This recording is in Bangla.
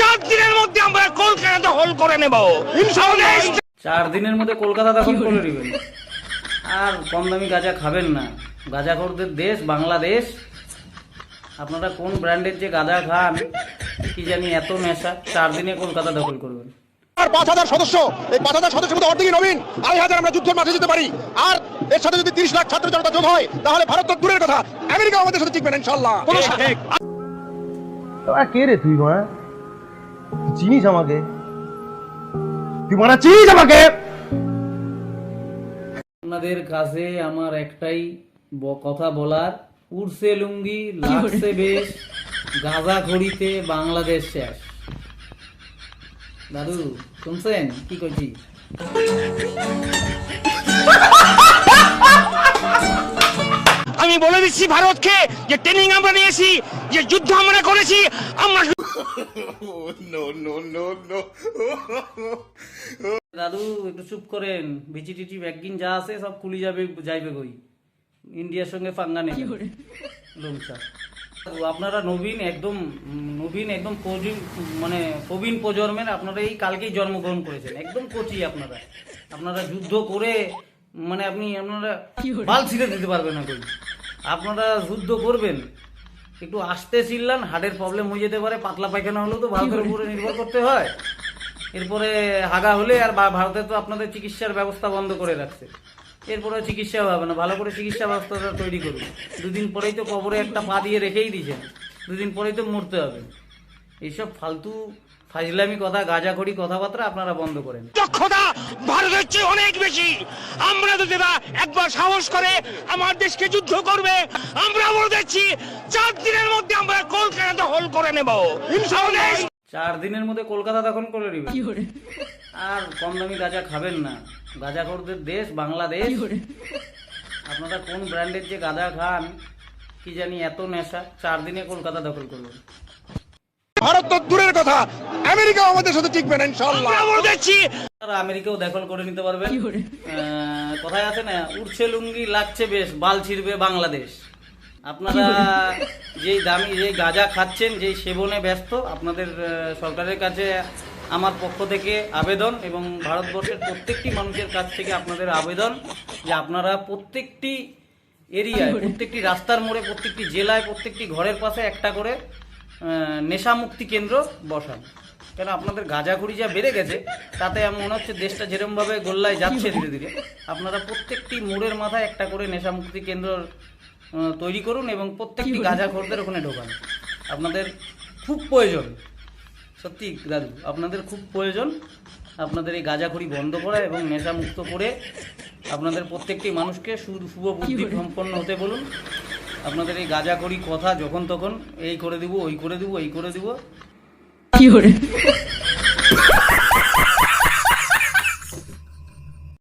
চার দিনের মধ্যে আমরা কলকাতা করে নেব। চার দিনের মধ্যে কলকাতা দখল করে নেবেন? আর কম দামি গাঁজা খাবেন না। গাঁজাখোরদের দেশ বাংলাদেশ। আপনারা কোন ব্র্যান্ডের যে গাঁজা খান কি জানি এত নেশা চার দিনে কলকাতা দখল করবেন। আর পাঁচ হাজার সদস্য এই পাঁচ হাজার সদস্যের মধ্যে অর্ধেকই নবীন। আড়াই হাজার আমরা যুদ্ধের মাঠে যেতে পারি। আর এর সাথে যদি তিরিশ লাখ ছাত্র জনতা যোগ হয় তাহলে ভারত তো দূরের কথা। আমেরিকা আমাদের সাথে টিকবে না ইনশাল্লাহ। তোরা কে রে তুই মারা চিনিস আমাকে তুই মারা চিনিস আমাকে আপনাদের কাছে আমার একটাই কথা বলার। উড়ছে লুঙ্গি লাগছে বেশ গাঁজা খড়িতে বাংলাদেশ শেষ। দাদু শুনছেন? কি কইছি? দিচ্ছি ভারতকে যে ট্রেনিং আমরা নিয়েছি যে যুদ্ধ আমরা করেছি আমরা দাদু একটু চুপ করেন। বিচি টিচি ব্যাগিন যা আছে সব খুলি যাবে যাইবে কই? ইন্ডিয়ার সঙ্গে পাঙ্গা নেই। আপনারা নবীন একদম নবীন একদম মানে প্রবীণ প্রজন্মের আপনারা এই কালকেই জন্মগ্রহণ করেছেন। একদম কচি আপনারা। আপনারা যুদ্ধ করে মানে আপনি আপনারা বাল ছিঁড়ে দিতে পারবেন না কই? আপনারা যুদ্ধ করবেন। একটু আস্তে চিল্লান হার্টের প্রবলেম হয়ে যেতে পারে, পাতলা পায়খানা হলেও তো ভারতের উপরে নির্ভর করতে হয়। এরপরে হাগা হলে আর ভারতে তো আপনাদের চিকিৎসার ব্যবস্থা বন্ধ করে রাখছে। এরপরে চিকিৎসা হবে না, ভালো করে চিকিৎসা ব্যবস্থাটা তৈরি করুন। দুদিন পরেই তো কবরে একটা পা দিয়ে রেখেই দিয়েছেন, দুদিন পরেই তো মরতে হবে। এইসব ফালতু ফাজলামি কথা গাঁজাখড়ি কথাবার্তা আপনারা বন্ধ করেন। দক্ষতা ভারতের চেয়ে অনেক বেশি। আমরা যদি না একবার সাহস করে আমার দেশকে যুদ্ধ করবে আমরা বলে দিচ্ছি চার দিনের মধ্যে আমরা কলকাতা দখল করে নেব। চার দিনের মধ্যে কলকাতা দখল করে নেবেন আর কম দামি গাঁজা খাবেন না। গাঁজাখোরদের দেশ বাংলাদেশ। আপনারা কোন ব্র্যান্ডের যে গাঁজা খান কি জানি এত নেশা চার দিনে কলকাতা দখল করবেন। ভারত তো দূরের কথা। আমেরিকা আমাদের সাথে টিকবে না ইনশাল্লাহ আমরা বলে দিচ্ছি। আপনারা আমেরিকাও দখল করে নিতে পারবেন আহ, কথায় আছে না উড়ছে লুঙ্গি লাগছে বেশ বাল ছিড়বে বাংলাদেশ। আপনারা যেই দামি যেই গাঁজা খাচ্ছেন যেই সেবনে ব্যস্ত আপনাদের সরকারের কাছে আমার পক্ষ থেকে আবেদন এবং ভারতবর্ষের প্রত্যেকটি মানুষের কাছ থেকে আপনাদের আবেদন যে আপনারা প্রত্যেকটি এরিয়ায় প্রত্যেকটি রাস্তার মোড়ে প্রত্যেকটি জেলায় প্রত্যেকটি ঘরের পাশে একটা করে নেশামুক্তি কেন্দ্র বসান। কেন আপনাদের গাঁজাখুড়ি যা বেড়ে গেছে তাতে আমার মনে হচ্ছে দেশটা যেরমভাবে গোল্লায় যাচ্ছে ধীরে ধীরে আপনারা প্রত্যেকটি মোড়ের মাথায় একটা করে নেশামুক্তি কেন্দ্র তৈরি করুন এবং প্রত্যেকটি গাঁজাখোরদের ওখানে ঢোকান। আপনাদের খুব প্রয়োজন সত্যি দাদু আপনাদের খুব প্রয়োজন আপনাদের এই গাঁজাখড়ি বন্ধ করা এবং নেশামুক্ত করে আপনাদের প্রত্যেকটি মানুষকে সু- শুভ বুদ্ধি সম্পন্ন হতে বলুন। আপনাদের এই গাজা করি কথা যখন তখন, এই করে দিব, ওই করে দিব, এই করে দিব। কি করে?